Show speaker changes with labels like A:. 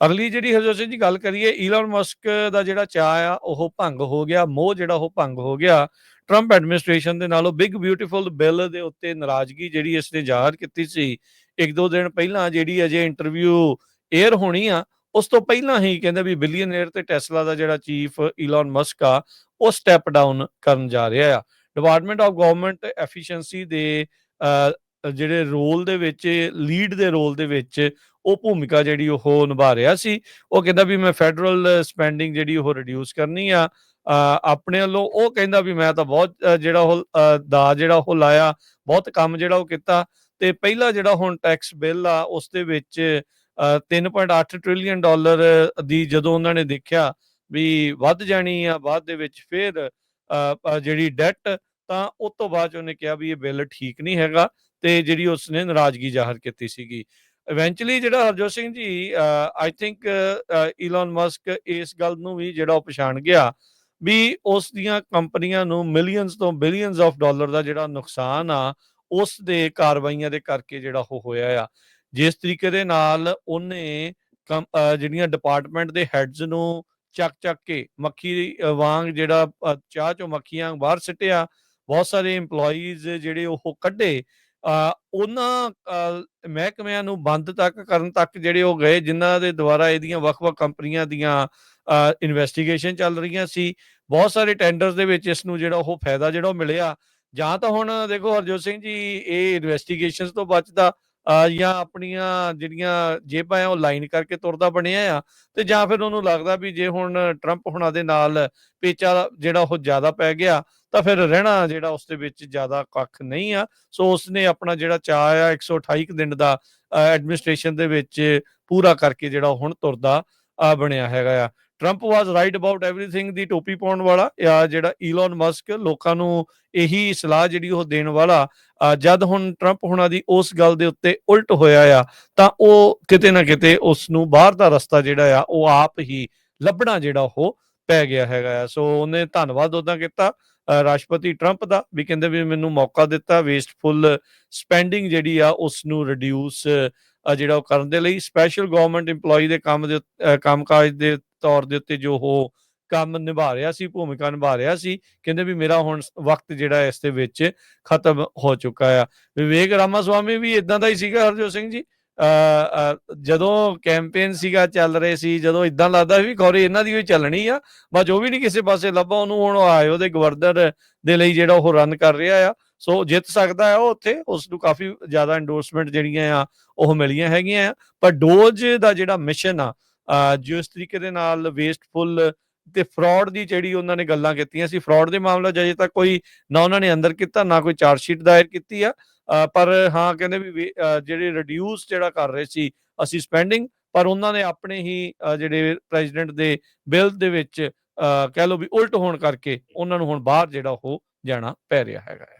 A: ਅਗਲੀ ਜਿਹੜੀ ਹਰਜੋਤ ਸਿੰਘ ਜੀ ਗੱਲ ਕਰੀਏ ਈਲਨ ਮਸਕ ਦਾ ਜਿਹੜਾ ਚਾਹ ਆ ਉਹ ਭੰਗ ਹੋ ਗਿਆ ਮੋਹ ਜਿਹੜਾ ਉਹ ਭੰਗ ਹੋ ਗਿਆ। ਟਰੰਪ ਐਡਮਿਨਿਸਟ੍ਰੇਸ਼ਨ ਦੇ ਨਾਲੋਂ ਬਿਗ ਬਿਊਟੀਫੁਲ ਬਿੱਲ ਦੇ ਉੱਤੇ ਨਾਰਾਜ਼ਗੀ ਜਿਹੜੀ ਇਸ ਨੇ ਜ਼ਾਹਰ ਕੀਤੀ ਸੀ ਇੱਕ ਦੋ ਦਿਨ ਪਹਿਲਾਂ ਜਿਹੜੀ ਅਜੇ ਇੰਟਰਵਿਊ 에ਅਰ ਹੋਣੀ ਆ ਉਸ ਤੋਂ ਪਹਿਲਾਂ ਹੀ ਕਹਿੰਦੇ ਵੀ ਬਿਲੀਅਨੇਅਰ ਤੇ ਟੈਸਲਾ ਦਾ ਜਿਹੜਾ ਚੀਫ ਈਲਨ ਮਸਕ ਆ ਉਹ ਸਟੈਪ ਡਾਊਨ ਕਰਨ ਜਾ ਰਿਹਾ ਆ। ਡਿਪਾਰਟਮੈਂਟ ਆਫ ਗਵਰਨਮੈਂਟ ਐਫੀਸ਼ੀਐਂਸੀ ਦੇ ਅਹ, ਜਿਹੜੇ ਰੋਲ ਦੇ ਵਿੱਚ ਲੀਡ ਦੇ ਰੋਲ ਦੇ ਵਿੱਚ ਉਹ ਭੂਮਿਕਾ ਜਿਹੜੀ ਉਹ ਨਿਭਾ ਰਿਹਾ ਸੀ ਉਹ ਕਹਿੰਦਾ ਵੀ ਮੈਂ ਫੈਡਰਲ ਸਪੈਂਡਿੰਗ ਜਿਹੜੀ ਉਹ ਰਿਡਿਊਸ ਕਰਨੀ ਆ ਆਪਣੇ ਵੱਲੋਂ ਉਹ ਕਹਿੰਦਾ ਵੀ ਮੈਂ ਤਾਂ ਬਹੁਤ ਜਿਹੜਾ ਉਹ ਦਾ ਜਿਹੜਾ ਉਹ ਲਾਇਆ ਬਹੁਤ ਕੰਮ ਜਿਹੜਾ ਉਹ ਕੀਤਾ ਤੇ ਪਹਿਲਾ ਜਿਹੜਾ ਹੁਣ ਟੈਕਸ ਬਿੱਲ ਆ ਉਸ ਦੇ ਵਿੱਚ ਅਹ, 3.8 ਟ੍ਰਿਲੀਅਨ ਡਾਲਰ ਦੀ ਜਦੋਂ ਉਹਨਾਂ ਨੇ ਦੇਖਿਆ ਵੀ ਵੱਧ ਜਾਣੀ ਆ ਬਾਅਦ ਦੇ ਵਿੱਚ ਫਿਰ ਅਹ, ਜਿਹੜੀ ਡੈਟ ਤਾਂ ਉਸ ਤੋਂ ਬਾਅਦ 'ਚ ਉਹਨੇ ਕਿਹਾ ਵੀ ਇਹ ਬਿੱਲ ਠੀਕ ਨਹੀਂ ਹੈਗਾ ਤੇ ਜਿਹੜੀ ਉਸਨੇ ਨਾਰਾਜ਼ਗੀ ਜ਼ਾਹਰ ਕੀਤੀ ਸੀਗੀ। ਇਵੈਂਚੁਅਲੀ ਜਿਹੜਾ Harjot Singh ji I think Elon Musk ਇਸ ਗੱਲ ਨੂੰ ਵੀ ਜਿਹੜਾ ਉਹ ਪਛਾਣ ਗਿਆ ਵੀ ਉਸ ਦੀਆਂ ਕੰਪਨੀਆਂ ਨੂੰ ਮਿਲੀਅਨਸ ਤੋਂ ਬਿਲੀਅਨਸ ਆਫ ਡਾਲਰ ਦਾ ਜਿਹੜਾ ਨੁਕਸਾਨ ਆ, ਉਸ ਦੇ ਕਾਰਵਾਈਆਂ ਦੇ ਕਰਕੇ ਜਿਹੜਾ ਉਹ ਹੋਇਆ ਆ। ਜਿਸ ਤਰੀਕੇ ਦੇ ਨਾਲ ਉਹਨੇ ਜਿਹੜੀਆਂ ਡਿਪਾਰਟਮੈਂਟ ਦੇ ਹੈਡਸ ਨੂੰ ਚੱਕ ਚੱਕ ਕੇ ਮੱਖੀ ਵਾਂਗ ਜਿਹੜਾ ਚਾਹ ਚੋਂ ਮੱਖੀਆਂ ਬਾਹਰ ਸਿੱਟਿਆ, ਬਹੁਤ ਸਾਰੇ EMPLOYEES ਜਿਹੜੇ ਉਹ ਕੱਢੇ ਉਹਨਾਂ ਮਹਿਕਮਿਆਂ ਨੂੰ ਬੰਦ ਤੱਕ, ਕਰਨ ਤੱਕ ਜਿਹੜੇ ਉਹ ਗਏ, ਜਿਨ੍ਹਾਂ ਦੇ ਦੁਆਰਾ ਇਹਦੀਆਂ ਵੱਖ-ਵੱਖ ਕੰਪਨੀਆਂ ਦੀਆਂ ਇਨਵੈਸਟੀਗੇਸ਼ਨ ਚੱਲ ਰਹੀਆਂ ਸੀ। ਬਹੁਤ ਸਾਰੇ ਟੈਂਡਰਸ ਦੇ ਵਿੱਚ ਇਸ ਨੂੰ ਜਿਹੜਾ ਉਹ ਫਾਇਦਾ ਜਿਹੜਾ ਉਹ ਮਿਲਿਆ। ਜਾਂ ਤਾਂ ਹੁਣ ਦੇਖੋ ਹਰਜੋਤ ਸਿੰਘ ਜੀ, ਇਹ ਇਨਵੈਸਟੀਗੇਸ਼ਨਸ ਤੋਂ ਬਚਦਾ ਜਾਂ ਆਪਣੀਆਂ ਜਿਹੜੀਆਂ ਜੇਬਾਂ ਆ, ਉਹ ਲਾਈਨ ਕਰਕੇ ਤੁਰਦਾ ਬਣਿਆ ਆ। ਤੇ ਜਾਂ ਫਿਰ ਉਹਨੂੰ ਲੱਗਦਾ ਵੀ ਜੇ ਹੁਣ ਟਰੰਪ ਹੁਣਾਂ ਦੇ ਨਾਲ ਪੇਚਾ ਜਿਹੜਾ ਉਹ ਜ਼ਿਆਦਾ ਪੈ ਗਿਆ ਤਾਂ ਫਿਰ ਰਹਿਣਾ ਜਿਹੜਾ ਉਸ ਦੇ ਵਿੱਚ ਜ਼ਿਆਦਾ ਕੱਖ ਨਹੀਂ ਆ ਸੋ ਉਸਨੇ ਆਪਣਾ ਜਿਹੜਾ ਚਾਹ ਆ 128 ਕੁ ਦਿਨ ਦਾ ਐਡਮਿਨਿਸਟ੍ਰੇਸ਼ਨ ਦੇ ਵਿੱਚ ਪੂਰਾ ਕਰਕੇ ਜਿਹੜਾ ਉਹ ਹੁਣ ਤੁਰਦਾ ਅਹ ਬਣਿਆ ਹੈਗਾ ਆ Trump was right about everything ਦੀ ਟੋਪੀ ਪਾਉਣ ਵਾਲਾ ਆ ਜਿਹੜਾ ਈਲਨ ਮਸਕ ਲੋਕਾਂ ਨੂੰ ਇਹੀ ਸਲਾਹ ਜਿਹੜੀ ਉਹ ਦੇਣ ਵਾਲਾ ਅਹ ਜਦ ਹੁਣ ਟਰੰਪ ਹੁਣਾਂ ਦੀ ਉਸ ਗੱਲ ਦੇ ਉੱਤੇ ਉਲਟ ਹੋਇਆ ਆ ਤਾਂ ਉਹ ਕਿਤੇ ਨਾ ਕਿਤੇ ਉਸ ਨੂੰ ਬਾਹਰ ਦਾ ਰਸਤਾ ਜਿਹੜਾ ਆ ਉਹ ਆਪ ਹੀ ਲੱਭਣਾ ਜਿਹੜਾ ਉਹ ਪੈ ਗਿਆ ਹੈਗਾ ਆ। ਸੋ ਉਹਨੇ ਧੰਨਵਾਦ ਉਦਾਂ ਕੀਤਾ ਰਾਸ਼ਟਰਪਤੀ ਟਰੰਪ ਦਾ ਵੀ ਕਹਿੰਦੇ ਵੀ ਮੈਨੂੰ ਮੌਕਾ ਦਿੱਤਾ ਵੇਸਟਫੁਲ ਸਪੈਂਡਿੰਗ ਜਿਹੜੀ ਆ ਉਸ ਨੂੰ ਰਿਡਿਊਸ ਜਿਹੜਾ ਉਹ ਕਰਨ ਦੇ ਲਈ। ਸਪੈਸ਼ਲ ਗਵਰਨਮੈਂਟ EMPLOYE ਦੇ ਕੰਮ ਦੇ ਕੰਮਕਾਜ ਦੇ ਤੌਰ ਦੇ ਉੱਤੇ ਜੋ ਉਹ ਕੰਮ ਨਿਭਾ ਰਿਹਾ ਸੀ, ਭੂਮਿਕਾ ਨਿਭਾ ਰਿਹਾ ਸੀ, ਕਹਿੰਦੇ ਵੀ ਮੇਰਾ ਹੁਣ ਵਕਤ ਜਿਹੜਾ ਇਸ ਦੇ ਵਿੱਚ ਖਤਮ ਹੋ ਚੁੱਕਾ ਆ। ਵਿਵੇਕ ਰਾਮਾਸਵਾਮੀ ਵੀ ਇਦਾਂ ਦਾ ਹੀ ਸੀਗਾ, ਹਰਜੋਤ ਸਿੰਘ ਜੀ? ਜਦੋਂ ਕੈਂਪੇਨ ਸੀਗਾ, ਚੱਲ ਰਹੇ ਸੀ, ਜਦੋਂ ਇਦਾਂ ਲੱਗਦਾ ਵੀ ਖੌਰੇ ਇਹਨਾਂ ਦੀ ਵੀ ਚੱਲਣੀ ਆ, ਬਸ ਜੋ ਵੀ ਨਹੀਂ ਕਿਸੇ ਪਾਸੇ ਲੱਭਾ, ਉਹਨੂੰ ਹੁਣ ਆਇਓ ਦੇ ਗਵਰਨਰ ਦੇ ਲਈ ਜਿਹੜਾ ਉਹ ਰਨ ਕਰ ਰਿਹਾ ਆ। ਸੋ ਜਿੱਤ ਸਕਦਾ ਹੈ ਉਹ ਉੱਥੇ, ਉਸ ਨੂੰ ਕਾਫੀ ਜ਼ਿਆਦਾ ਐਂਡੋਰਸਮੈਂਟ ਜਿਹੜੀਆਂ ਆ, ਉਹ ਮਿਲੀਆਂ ਹੈਗੀਆਂ ਆ। ਪਰ ਡੋਜ ਦਾ ਜਿਹੜਾ ਮਿਸ਼ਨ ਆ ਜਿਸ ਤਰੀਕੇ ਦੇ ਨਾਲ ਵੇਸਟਫੁਲ ਤੇ ਫਰਾਡ ਦੀ ਜਿਹੜੀ ਉਹਨਾਂ ਨੇ ਗੱਲਾਂ ਕੀਤੀਆਂ ਸੀ ਫਰਾਡ ਦੇ ਮਾਮਲੇ 'ਚ ਤੱਕ ਕੋਈ ਨਾ ਉਹਨਾਂ ਨੇ ਅੰਦਰ ਕੀਤਾ, ਨਾ ਕੋਈ ਚਾਰਜ ਸ਼ੀਟ ਦਾਇਰ ਕੀਤੀ ਆ। ਪਰ ਹਾਂ, ਕਹਿੰਦੇ ਵੀ ਜਿਹੜੇ ਰਿਡਿਊਸ ਜਿਹੜਾ ਕਰ ਰਹੇ ਸੀ ਅਸੀਂ ਸਪੈਂਡਿੰਗ ਪਰ ਉਹਨਾਂ ਨੇ ਆਪਣੇ ਹੀ ਜਿਹੜੇ ਪ੍ਰੈਜ਼ੀਡੈਂਟ ਦੇ ਬਿੱਲ ਦੇ ਵਿੱਚ ਕਹਿ ਲਓ ਵੀ ਉਲਟ ਹੋਣ ਕਰਕੇ ਉਹਨਾਂ ਨੂੰ ਹੁਣ ਬਾਹਰ ਜਿਹੜਾ ਉਹ ਜਾਣਾ ਪੈ ਰਿਹਾ ਹੈਗਾ